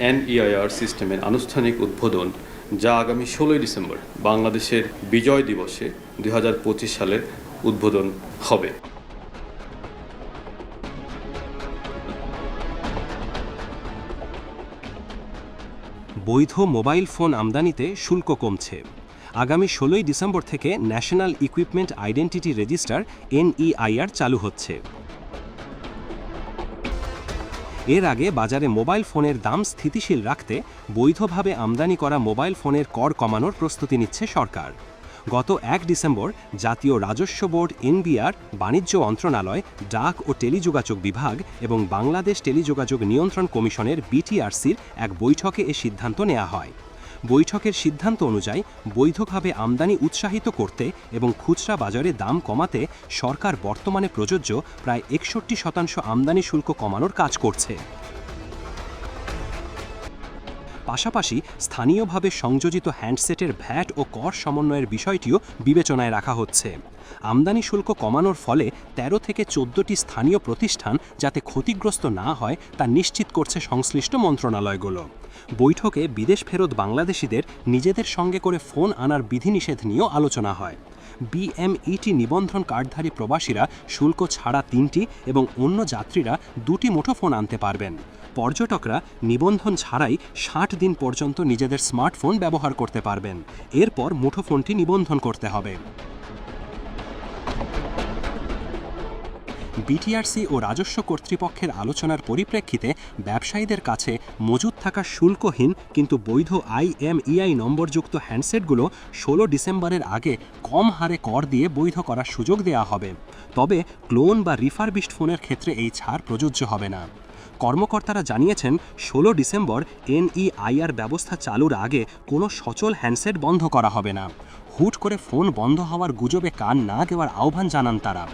NEIR সিস্টেমের আনুষ্ঠানিক উদ্বোধন যা আগামী ষোলোই ডিসেম্বর বাংলাদেশের বিজয় দিবসে দুই সালে উদ্বোধন হবে। বৈধ মোবাইল ফোন আমদানিতে শুল্ক কমছে। আগামী ষোলোই ডিসেম্বর থেকে national equipment identity register NEIR চালু হচ্ছে। এর আগে বাজারে মোবাইল ফোনের দাম স্থিতিশীল রাখতে বৈধভাবে আমদানি করা মোবাইল ফোনের কর কমানোর প্রস্তুতি নিচ্ছে সরকার। গত এক ডিসেম্বর জাতীয় রাজস্ব বোর্ড এনবিআর, বাণিজ্য মন্ত্রণালয়, ডাক ও টেলিযোগাযোগ বিভাগ এবং বাংলাদেশ টেলিযোগাযোগ নিয়ন্ত্রণ কমিশনের বিটিআরসির এক বৈঠকে এ সিদ্ধান্ত নেওয়া হয়। বৈঠকের সিদ্ধান্ত অনুযায়ী বৈধভাবে আমদানি উৎসাহিত করতে এবং খুচরা বাজারে দাম কমাতে সরকার বর্তমানে প্রযোজ্য প্রায় একষট্টি শতাংশ আমদানি শুল্ক কমানোর কাজ করছে। পাশাপাশি স্থানীয়ভাবে সংযোজিত হ্যান্ডসেটের ভ্যাট ও কর সমন্বয়ের বিষয়টিও বিবেচনায় রাখা হচ্ছে। আমদানি শুল্ক কমানোর ফলে ১৩ থেকে চোদ্দটি স্থানীয় প্রতিষ্ঠান যাতে ক্ষতিগ্রস্ত না হয় তা নিশ্চিত করছে সংশ্লিষ্ট মন্ত্রণালয়গুলো। বৈঠকে বিদেশ ফেরত বাংলাদেশিদের নিজেদের সঙ্গে করে ফোন আনার বিধিনিষেধ নিয়েও আলোচনা হয়। বিএমইটি নিবন্ধন কার্ডধারী প্রবাসীরা শুল্ক ছাড়া তিনটি এবং অন্য যাত্রীরা দুটি মুঠোফোন আনতে পারবেন। পর্যটকরা নিবন্ধন ছাড়াই ষাট দিন পর্যন্ত নিজেদের স্মার্টফোন ব্যবহার করতে পারবেন। এরপর মুঠোফোনটি নিবন্ধন করতে হবে। বিটিআরসি ও রাজস্ব কর্তৃপক্ষের আলোচনার পরিপ্রেক্ষিতে ব্যবসায়ীদের কাছে মজুদ থাকা শুল্কহীন কিন্তু বৈধ আইএমইআই নম্বরযুক্ত হ্যান্ডসেটগুলো ষোলো ডিসেম্বরের আগে কম হারে কর দিয়ে বৈধ করার সুযোগ দেওয়া হবে। তবে ক্লোন বা রিফারবিশড ফোনের ক্ষেত্রে এই ছাড় প্রযোজ্য হবে না। কর্মকর্তারা জানিয়েছেন, ষোলো ডিসেম্বর এনইআইআর ব্যবস্থা চালুর আগে কোনো সচল হ্যান্ডসেট বন্ধ করা হবে না। হুট করে ফোন বন্ধ হওয়ার গুজবে কান না দেওয়ার আহ্বান জানান তারা।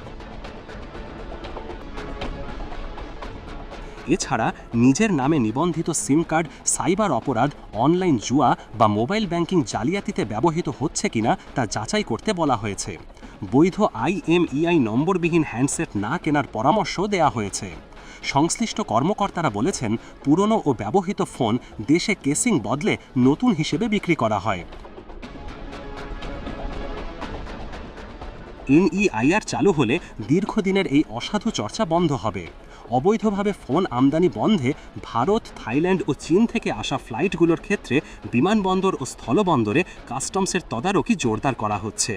এছাড়া নিজের নামে নিবন্ধিত সিম কার্ড, সাইবার অপরাধ, অনলাইন জুয়া বা মোবাইল ব্যাংকিং জালিয়াতিতে ব্যবহৃত হচ্ছে কিনা তা যাচাই করতে বলা হয়েছে। বৈধ আইএমইআই নম্বরবিহীন হ্যান্ডসেট না কেনার পরামর্শ দেওয়া হয়েছে। সংশ্লিষ্ট কর্মকর্তারা বলেছেন, পুরনো ও ব্যবহৃত ফোন দেশে কেসিং বদলে নতুন হিসেবে বিক্রি করা হয়। এনইআইআর চালু হলে দীর্ঘদিনের এই অসাধু চর্চা বন্ধ হবে। অবৈধভাবে ফোন আমদানি বন্ধে ভারত, থাইল্যান্ড ও চীন থেকে আসা ফ্লাইটগুলোর ক্ষেত্রে বিমানবন্দর ও স্থলবন্দরে কাস্টমসের তদারকি জোরদার করা হচ্ছে।